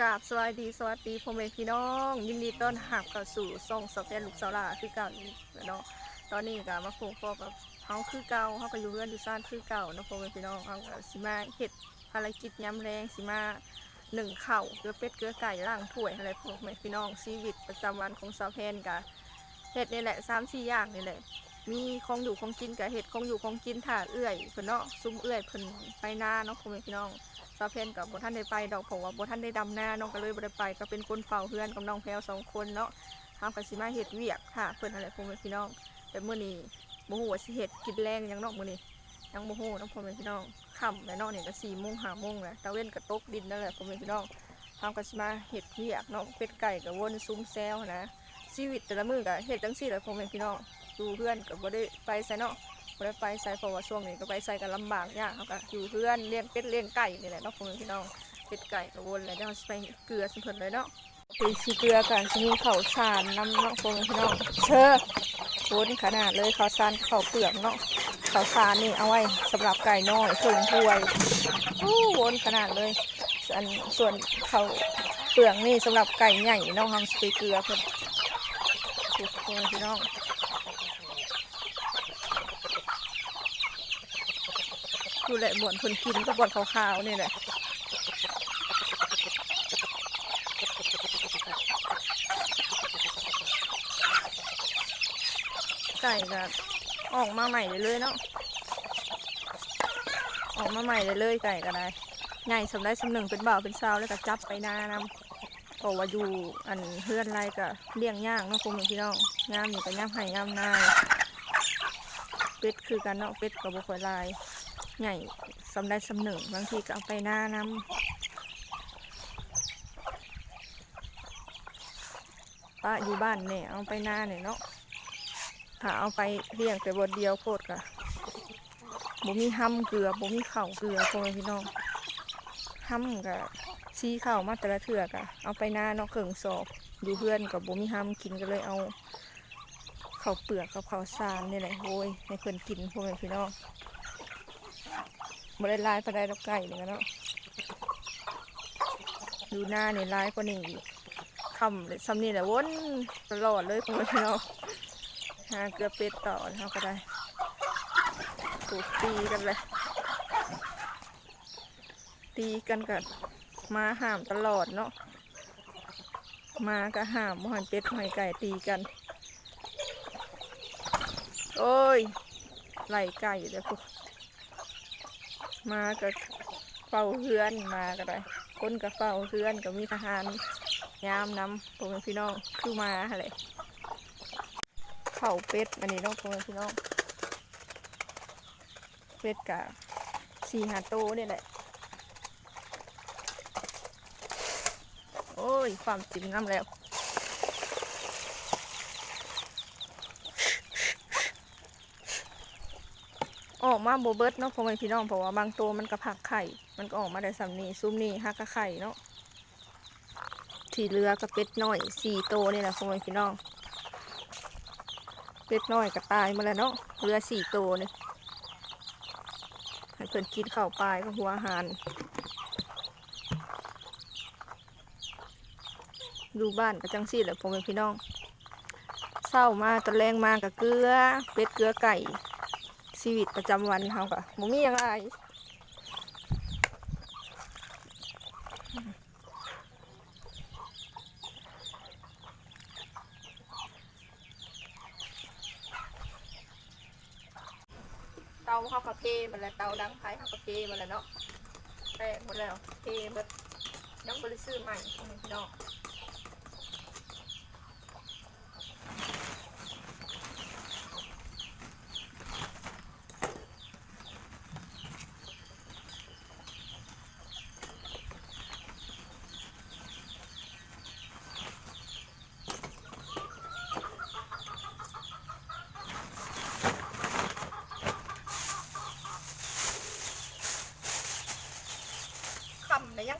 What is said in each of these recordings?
กราบสวัสดีสวัสดีพ่อแม่พี่น้อง ยินดีต้อนรับเข้าสู่ซ่องสเปนลูกสาวลาคือเก่าอีกแล้วเนาะตอนนี้ก็มาพบพ่อกับเฮาคือเก่าเฮาก็อยู่เรือนอยู่ซ่านคือเก่าเนาะพ่อแม่พี่น้องเฮาก็สิมาเฮ็ดภารกิจย้ำแรงสิมาหนึ่งเข่าเกลือเป็ดเกลือไก่ล่างถ้วยอะไรพ่อแม่พี่น้องชีวิตประจำวันของสาวแพนกะเฮ็ดนี่แหละสามสี่อย่างนี่แหละ มีของอยู่ของกินกับเห็ดของอยู่ของกินถ่าเอื้อยเพิ่นเนาะซุ้มเอื้อยเพิ่นไปหน้าเนาะพ่อแม่พี่น้อง ซาเพนกับบ่ท่านได้ไปดอกเพราะว่าบ่ท่านได้ดำหน้าน้องก็เลยบ่ได้ไป ก็เป็นคนเฝ้าเพื่อนกับน้องแพรวสองคนเนาะเฮาก็สิมาเฮ็ดเวียกค่ะเพิ่นนั่นแหละพ่อแม่พี่น้อง แต่เมื้อนี้บ่ฮู้ว่าสิเฮ็ดกินแรงยังนาะมื้อนี้ยังบ่ฮู้เนาะพ่อแม่พี่น้องค่ำแล้วเนาะนี่ก็4:00น5:00นแล้วตะเว้นก็ตกดินนั่นแหละพ่อแม่พี่น้องเฮาก็สิมาเฮ็ดเวียกเนาะเป็ดไก่ก็วนซุ้มแซวนะชีวิตแต่ละมื้อก็เฮ็ดจังซี่แหละพ่อแม่พี่น้องอยู่เพื่อนก็บ่ได้ไปไสเนาะ บ่ได้ไปใส่เพราะว่าช่วงนี้ก็ไปใส่กันลำบากยากเขาก็อยู่เพื่อนเลี้ยงเป็ดเลี้ยงไก่นี่แหละเนาะพ่อแม่พี่น้องเป็ดไก่ก็วนเลยเดี๋ยวเราสิไปเกลือสิเพิ่นเลยเนาะคือสิเกลือกันสิมีข้าวสารนำเนาะพ่อแม่พี่น้องเชื่อวนขนาดเลยข้าวสารข้าวเปลือกเนาะข้าวสารนี่เอาไว้สำหรับไก่น้อยส่งถ้วยอู้วนขนาดเลยอันส่วนข้าวเปลือกนี่สำหรับไก่ใหญ่เนาะทำสไปเกลือเพิ่นพี่น้อง ดูแหละบ่วนคนกินก็บ่วนขาวๆนี่แหละไก่ก็ออกมาใหม่เลยเนาะออกมาใหม่เลยไก่ก็ได้ใหญ่สำได้สำหนึ่งเป็นบ่าวเป็นสาวแล้วก็จับไปนานำเพราะว่าอยู่อันเพื่อนไรก็เลี้ยงย่างเนาะคุณพี่น้องย่ามนี่ก็ย่ามไห่ย่ามนายเป็ดคือกันเนาะเป็ดกับบุคอยลาย ใหญ่สำได้สำหนึ่งบางทีก็เอาไปหน้านำป้าอยู่บ้านเนี่ยเอาไปหน้าเนี่ยเนาะถ้าเอาไปเลี้ยงแต่บทเดียวโคตรกะบ่มีห้ำเกลือบ่มีเข่าเกลือพ่อพี่น้องห้ำกะชี้เข่ามาแต่ละเถือกอะเอาไปหน้าเนาะเข่งสอบอยู่เพื่อนกับบ่มีห้ำกินก็เลยเอาเข้าเปลือกกับเข้าวสารนี่แหละโอ้ยให้เพื่อนกินพ่อแม่พี่น้อง บริลายปลาได้ดอกไก่เหมือนกันเนาะดูหน้าเนี่ยลายกว่านี้อีกคำเลยซ้ำนี่แหละวนตลอดเลยพ่อแนงหาเกลือเป็ดต่อเขาก็ได้ถูกตีกันเลยตีกันกันมาห้ามตลอดเนาะมาก็ห้ามหอยเป็ดหอยไก่ตีกัน โอ้ยไหลไก่เลยพวก มาก็เฝ้าเฮือนมาก็ได้คนก็เฝ้าเฮือนก็มีทหารยามนำพ่อแม่พี่น้องคือมาอะไรเผาเป็ดอันนี้น้องพ่อแม่พี่น้องเป็ดกะสี่หาโตวนี่แหละโอ้ยความจริงน้ำแล้ว ออกมาโบเบิร์ตเนาะพ่อแม่พี่น้องเพราะว่าบางตัวมันก็ผักไข่ มันก็ออกมาได้สำนีซุ้มนี่ฮักกะไข่เนาะที่เรือก็เป็ดน้อยสี่ตัวนี่แหละพ่อแม่พี่น้อง เป็ดน้อยก็ตายมาแล้วเนาะเรือสี่ตัวเนี่ยให้เพิ่นกินข้าวปลายก็หัวอาหารดูบ้านก็จังสี่แหละพ่อแม่พี่น้องเศร้ามาตะแรงมากับเกลือเป็ดเกลือไก่ ชีวิตประจำวันเขาก็บ่มีหยังไงเตาเขาก็เทมาแล้วเตาดังไฟเขาก็เทมาแล้วเนาะแตกหมดแล้วเทหมดยังบริซื้อใหม่พี่น้อง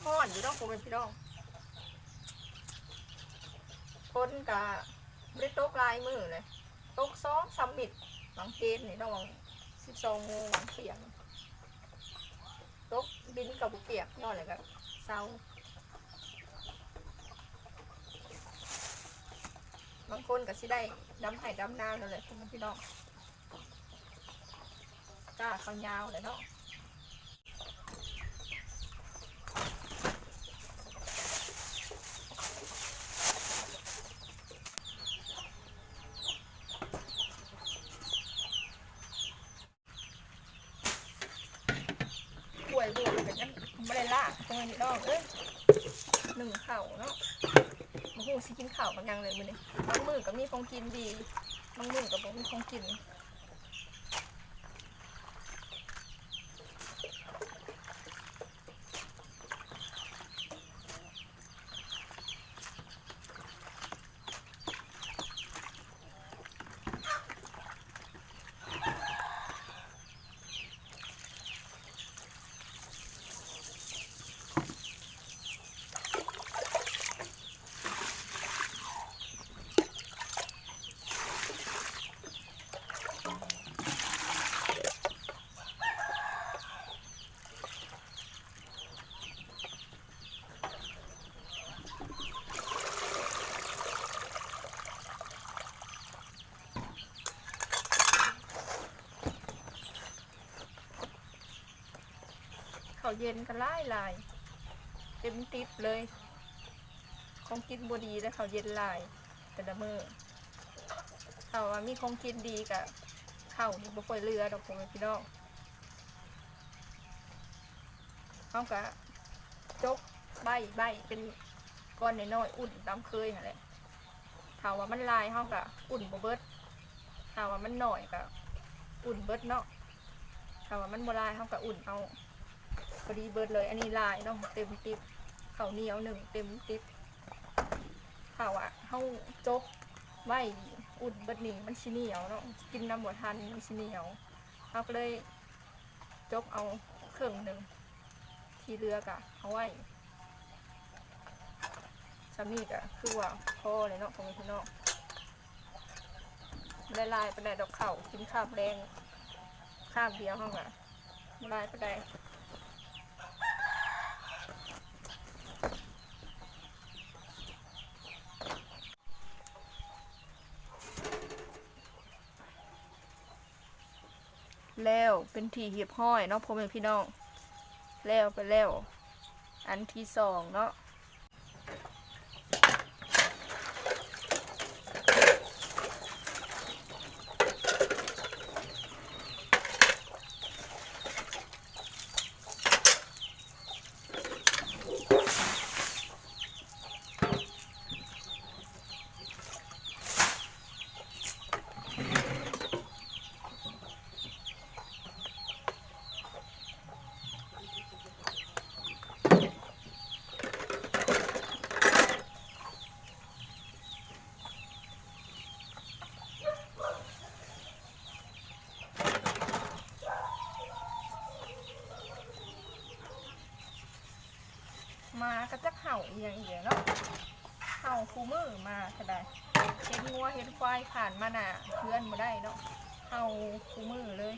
พ่อนอยู่น้องคงเป็นพี่น้องคนกับริโตกลายมือเลยตกซ้อมซัมมิดบางเทนนี่น้องสิบสองโมงเสียงตกบินกับบุเกียกนอนเลยครับเศร้าบางคนกับสิได้ดำไห่ดำน้ำเลยคุณพี่น้องกล้าเขายาวเลยเนาะ ข่าเนาะมาหูสิกินข่าวบางอย่างเลยมือนี้บางมือก็มีของกินดีบางมือก็บ่มีของกิน เย็นก็หลายลายเต็มติบเลย ของกินบดีแล้วข้าเย็นลาย แต่ละมือถ้าว่ามีของกินดีก็ข้านี่บ่ค่อยเหลือดอกพ่อแม่พี่น้องเฮาก็จกใบใบเป็นก้อนน้อยๆอุ่นตามเคยนั่นแหละถ้าว่ามันลายเฮาก็อุ่นบ่เบิดถ้าว่ามันหน้อยก็อุ่นเบิดเนาะถ้าว่ามันบ่ลายเฮาก็อุ่นเอา พอดีเบิดเลย อันนี้ลายเนาะเต็มติบข้าเหนียวหนึ่งเต็มติบข้าอะเฮาจกไว้อุ่นเบิดนี่มันสิเหนียวเนาะกินน้ำบ่ทันมันสิเหนียวเฮาก็เลยจกเอาเครื่องหนึ่งที่เรือกะเอาไว้สามีกะคือว่าพอเลยเนาะของพี่น้องได้ลายไปได้ดอกเข่ากินข้าวแรงข้าวเดียวห้องอะลายไปได้ แล้ว เป็นทีเหียบห้อยเนาะพ่อแม่พี่น้อง แล้วไปแล้ว อันที่สองเนาะมาเอียงเอียงเนาะเห่าคูมือมาก็ได้เห็นงัวเห็นควายผ่านมาหน่ะเพื่อนมาได้เนาะเห่าคูมือเลย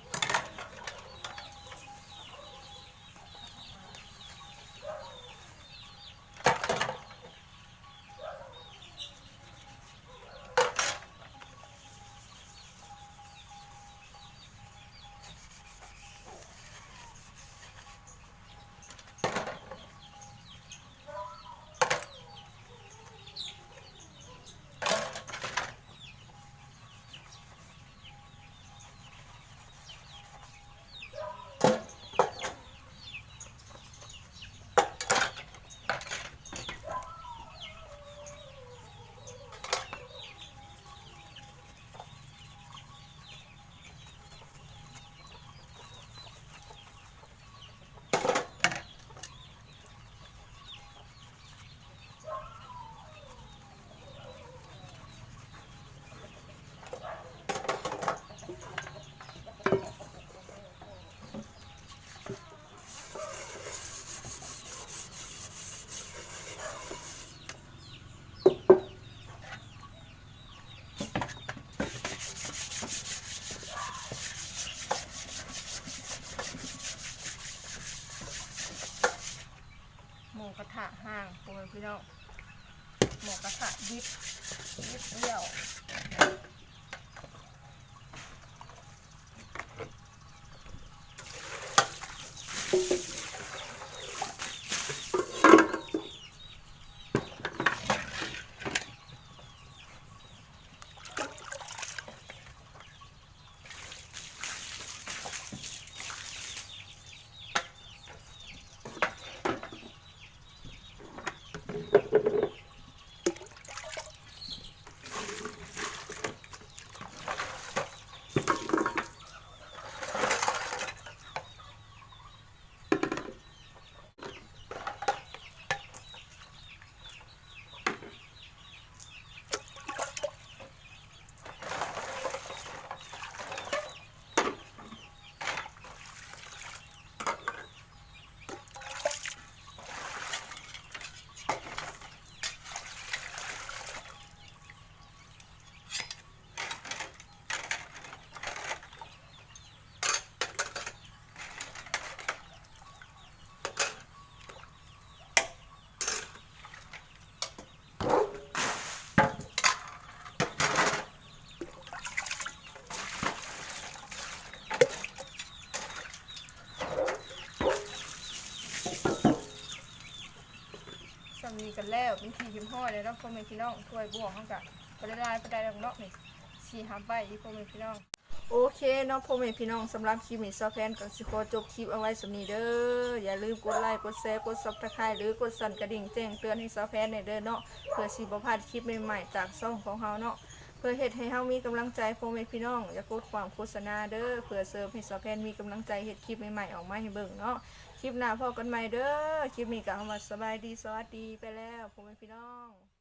มีกันแล้วเป็นทีหิมห้อยเลยเนาะพ่อแม่พี่น้องถ้วยบวงเขากะก็ได้ลายไปได้แล้วเนาะนี่สี่ห้าใบอีพ่อแม่พี่น้องโอเคเนาะพ่อแม่พี่น้องสำหรับคลิปนี้ซอแพนก็สิขอจบคลิปเอาไว้สำนีเด้ออย่าลืมกดไลค์กดแชร์กดซับสไครต์หรือกดสั่นกระดิ่งแจ้งเตือนให้ซอแพนในเด้อเนาะเพื่อสิบพลาดคลิปใหม่ๆจากช่องของเฮาเนาะเพื่อเฮ็ดให้เฮามีกำลังใจพ่อแม่พี่น้องอย่ากดความโฆษณาเด้อเพื่อเสริมให้ซอแพนมีกำลังใจเฮ็ดคลิปใหม่ๆออกมาให้เบิ่งเนาะ คลิปหน้าพอกันใหม่เด้อ คลิปนี้ก็เอามาสบายดีสวัสดีไปแล้วพ่อแม่พี่น้อง